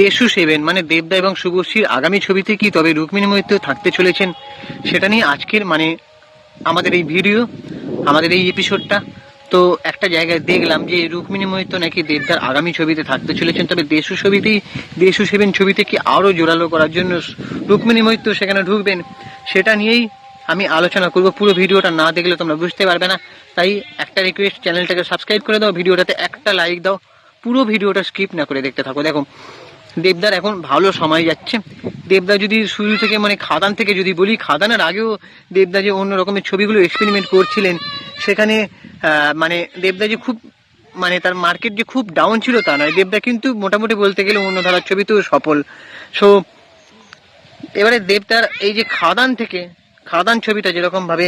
দেশু seven মানে দেবদা এবং শুভশ্রীর আগামী ছবিতে কি তবে রুক্মিণী মৈত্র থাকতে চলেছেন, সেটা নিয়ে আজকের মানে আমাদের এই ভিডিও, আমাদের এই এপিসোডটা তো একটা জায়গায় দেখলাম যে রুক্মিণী মৈত্র নাকি দেবদার আগামী ছবিতে থাকতে চলেছেন, তবে দেশু ছবিতেই, দেশু সেভেন ছবিতে কি আরও জোরালো করার জন্য রুক্মিণী মৈত্র সেখানে ঢুকবেন, সেটা নিয়েই আমি আলোচনা করব। পুরো ভিডিওটা না দেখলে তোমরা বুঝতে পারবে না, তাই একটা রিকোয়েস্ট চ্যানেলটাকে সাবস্ক্রাইব করে দাও, ভিডিওটাতে একটা লাইক দাও পুরো ভিডিওটা স্কিপ না করে দেখতে থাকো। দেখো, দেবদার এখন ভালো সময় যাচ্ছে। দেবদা যদি শুরু থেকে মানে খাদান থেকে যদি বলি, খাদানের আগেও দেবদা যে অন্য রকমের ছবিগুলো এক্সপেরিমেন্ট করছিলেন, সেখানে মানে দেবদা যে খুব মানে তার মার্কেট যে খুব ডাউন ছিল তা নয়। দেবদা কিন্তু মোটামুটি বলতে গেলে অন্য ধারার ছবিতেও সফল। সো এবারে দেবদার এই যে খাদান থেকে, খাদান ছবিটা যেরকমভাবে,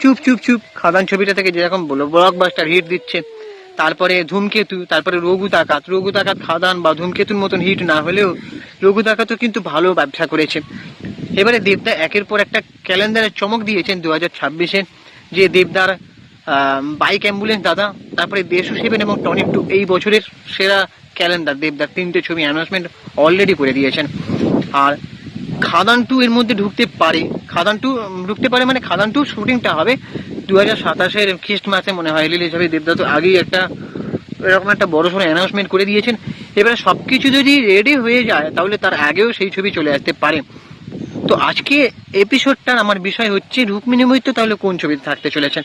চুপ চুপ চুপ, খাদান ছবিটা থেকে যেরকম ব্লকবাস্টার হিট দিচ্ছে তারপরে ধূমকেতু, তারপরে রঘু তাকাত রঘু তাকাত খাদান বা ধূমকেতুর মতন হিট না হলেও রঘু তাকাতও কিন্তু ভালো ব্যবসা করেছে। এবারে দেবদা একের পর একটা ক্যালেন্ডারের চমক দিয়েছেন দু হাজার ছাব্বিশে, যে দেবদার বাইক অ্যাম্বুলেন্স দাদা, তারপরে দেশু সেভেন এবং টনিক টু এই বছরের সেরা ক্যালেন্ডার দেবদার তিনটে ছবি অ্যানাউন্সমেন্ট অলরেডি করে দিয়েছেন। আর খাদান টু এর মধ্যে ঢুকতে পারে খাদান টু ঢুকতে পারে মানে খাদান টু শুটিংটা হবে দু হাজার সাতাশের খ্রিস্ট মাসে মনে হয় রিলিজ হবে। দেবদা তো আগেই একটা এরকম একটা বড় সড়ো অ্যানাউন্সমেন্ট করে দিয়েছেন। এবারে সব কিছু যদি রেডি হয়ে যায়, তাহলে তার আগেও সেই ছবি চলে আসতে পারে। তো আজকে এপিসোডটার আমার বিষয় হচ্ছে, রুক্মিণী মৈত্র তাহলে কোন ছবিতে থাকতে চলেছেন?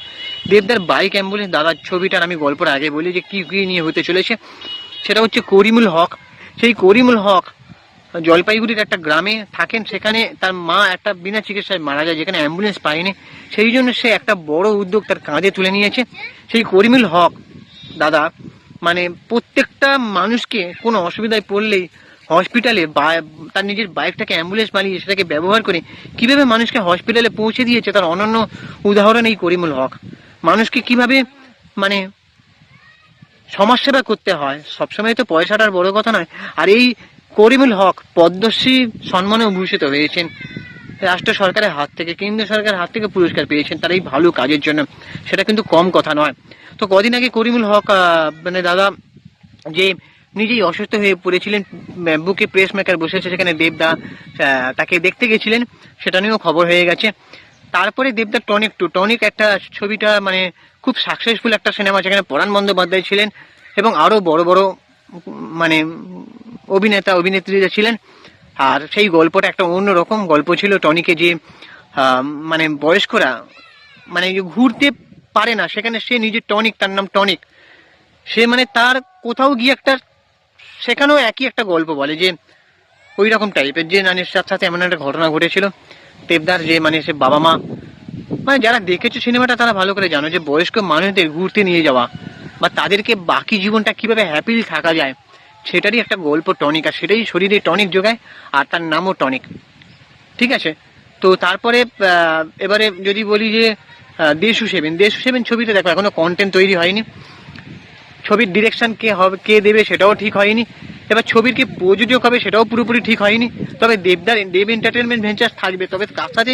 দেবদার বাইক অ্যাম্বুলেন্স দাদার ছবিটার আমি গল্পটা আগে বলি যে কী কী নিয়ে হতে চলেছে। সেটা হচ্ছে করিমুল হক। সেই করিমুল হক জলপাইগুড়ির একটা গ্রামে থাকেন, সেখানে তার মা একটা বিনা চিকিৎসায় মারা যায়, যেখানে অ্যাম্বুলেন্স পায়নি। সেই জন্য সে একটা বড় উদ্যোগ তার কাঁধে তুলে নিয়েছে। সেই করিমুল হক দাদা মানে প্রত্যেকটা মানুষকে কোনো অসুবিধায় পড়লেই হসপিটালে তার নিজের বাইকটাকে অ্যাম্বুলেন্স বানিয়ে সেটাকে ব্যবহার করে কীভাবে মানুষকে হসপিটালে পৌঁছে দিয়েছে তার অনন্য উদাহরণ এই করিমুল হক। মানুষকে কীভাবে মানে সমাজসেবা করতে হয়, সবসময় তো পয়সাটার বড় কথা নয়। আর এই করিমুল হক পদ্মশ্রী সম্মানে ভূষিত হয়েছেন। রাষ্ট্র সরকারের হাত থেকে, কেন্দ্র সরকারের হাত থেকে পুরস্কার পেয়েছেন তার এই ভালো কাজের জন্য। সেটা কিন্তু কম কথা নয়। তো কদিন আগে করিমুল হক মানে দাদা যে নিজেই অসুস্থ হয়ে পড়েছিলেন বুকে প্রেস মেকার বসেছে, সেখানে দেবদা তাকে দেখতে গেছিলেন, সেটা নিয়েও খবর হয়ে গেছে। তারপরে দেবদা টনিক টু, টনিক একটা ছবিটা মানে খুব সাকসেসফুল একটা সিনেমা যেখানে পরাণ বন্দ্যোপাধ্যায় ছিলেন এবং আরও বড় বড় মানে অভিনেতা, অভিনেত্রীরা ছিলেন। আর সেই গল্পটা একটা অন্যরকম গল্প ছিল টনিকে যে মানে বয়স্করা মানে ঘুরতে পারে না, সেখানে সে নিজের টনিক, তার নাম টনিক। সে মানে তার কোথাও গিয়ে একটা, সেখানেও একই একটা গল্প বলে যে ওই রকম টাইপের যে নানির সাথে সাথে এমন একটা ঘটনা ঘটেছিল। দেবদার যে মানে সে বাবা মা মানে যারা দেখেছ সিনেমাটা তারা ভালো করে জানো যে বয়স্ক মানুষদের ঘুরতে নিয়ে যাওয়া বা তাদেরকে বাকি জীবনটা কীভাবে হ্যাপিলি থাকা যায়। সেটারই একটা গল্প টনিক, আর সেটাই শরীরে টনিক যোগায়, আর তার নামও টনিক। ঠিক আছে? তো তারপরে এবারে যদি বলি যে দেশু সেভেন দেশু সেভেন ছবিতে দেখো, এখনও কন্টেন্ট তৈরি হয়নি। ছবির ডিরেকশন কে হবে, কে দেবে সেটাও ঠিক হয়নি। এবার ছবির কি প্রযোজক হবে সেটাও পুরোপুরি ঠিক হয়নি। তবে দেবদার, দেব এন্টারটেনমেন্ট ভেঞ্চার থাকবে, তবে তার সাথে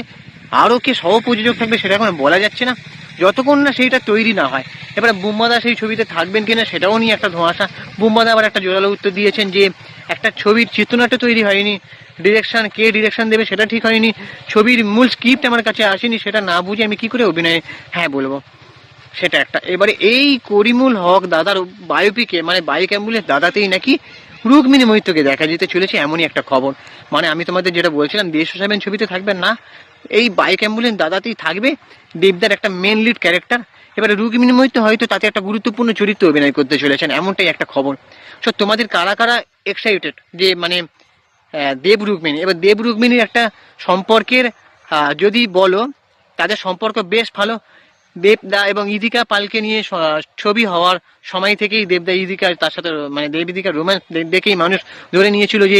আরও কে সহ প্রযোজক থাকবে সেটা এখন বলা যাচ্ছে না। যতক্ষণ না সেইটা তৈরি না হয়। এবারে বুম্বাদা সেই ছবিতে থাকবেন কিনা সেটাও নিয়ে একটা ধোঁয়াশা। বুম্বাদা আবার একটা জোরালো উত্তর দিয়েছেন যে, একটা ছবির চিত্রনাট্য তৈরি হয়নি। ডিরেকশন কে ডিরেকশন দেবে সেটা ঠিক হয়নি। ছবির মূল স্ক্রিপ্ট আমার কাছে আসেনি, সেটা না বুঝে আমি কি করে অভিনয়ে হ্যাঁ বলব। সেটা একটা। এবারে এই করিমুল হক দাদার বায়োপিকে মানে বাইক অ্যাম্বুলেন্স দাদাতেই নাকি রুক্মিণী মৈত্রকে দেখা যেতে চলেছে এমনই একটা খবর। মানে আমি তোমাদের যেটা বলছিলাম দেশ ছবিতে থাকবেন না এই বাইক অ্যাম্বুলেন্স দাদাতেই থাকবে। দেবদার একটা মেন লিড ক্যারেক্টার এবারে রুক্মিণী মৈত্র হয়তো তাতে একটা গুরুত্বপূর্ণ চরিত্র অভিনয় করতে চলেছেন, এমনটাই একটা খবর। সো তোমাদের কারা কারা এক্সাইটেড যে মানে দেব রুক্মিণী? এবার দেব রুক্মিণীর একটা সম্পর্কের যদি বলো, তাদের সম্পর্ক বেশ ভালো। দেবদা এবং ইদিকা পালকে নিয়ে ছবি হওয়ার সময় থেকেই দেবদা ইদিকা তার সাথে মানে দেব ইদিকার রোম্যান্স দেখেই মানুষ ধরে নিয়েছিল যে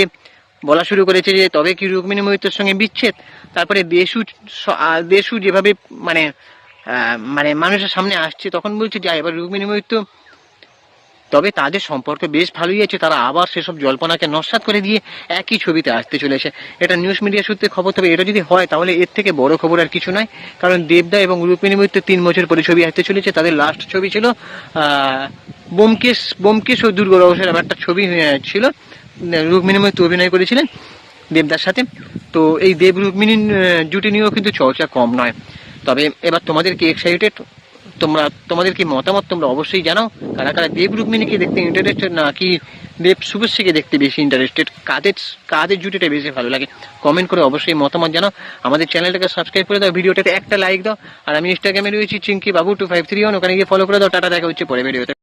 বলা শুরু করেছে যে তবে কি রুক্মিণী মৈত্রের সঙ্গে বিচ্ছেদ? তারপরে দেশু দেশু যেভাবে মানে মানে মানুষের সামনে আসছে, তখন বলছে যে এবার রুক্মিণী মৈত্র, তবে তাদের সম্পর্ক বেশ ভালোই আছে, তারা আবার সেসব জল্পনাকে নস্বাত করে দিয়ে একই ছবিতে আসতে চলেছে। এটা নিউজ মিডিয়া সূত্রে খবর তবে এটা যদি হয়, তাহলে এর থেকে বড় খবর আর কিছু নয়, কারণ দেবদা এবং রুক্মিণী মৈত্র তিন বছর পরে ছবি আসতে চলেছে। তাদের লাস্ট ছবি ছিল বোমকেশ বোমকেশ ও দুর্গ রহস্যের একটা ছবি ছিল। রুক্মিণীর মধ্যে অভিনয় করেছিলেন দেবদার সাথে তো এই দেব রুক্মিণী আহ, জুটি নিয়েও কিন্তু চর্চা কম নয়। তবে এবার তোমাদের কি এক্সাইটেড তোমরা তোমাদের কি মতামত তোমরা অবশ্যই জানাও। কারা কারা দেব রুক্মিণীকে দেখতে ইন্টারেস্টেড নাকি দেব শুভশ্রীকে দেখতে বেশি ইন্টারেস্টেড কাদের কাদের জুটিটা বেশি ভালো লাগে? কমেন্ট করে অবশ্যই মতামত জানাও। আমাদের চ্যানেলটাকে সাবস্ক্রাইব করে দাও ভিডিওটাতে একটা লাইক দাও। আর আমি ইনস্টাগ্রামে রয়েছি চিঙ্কি বাবু টু ফাইভ থ্রি ওখানে গিয়ে ফলো করে দাও। টাটা দেখা হচ্ছে পরে ভিডিওতে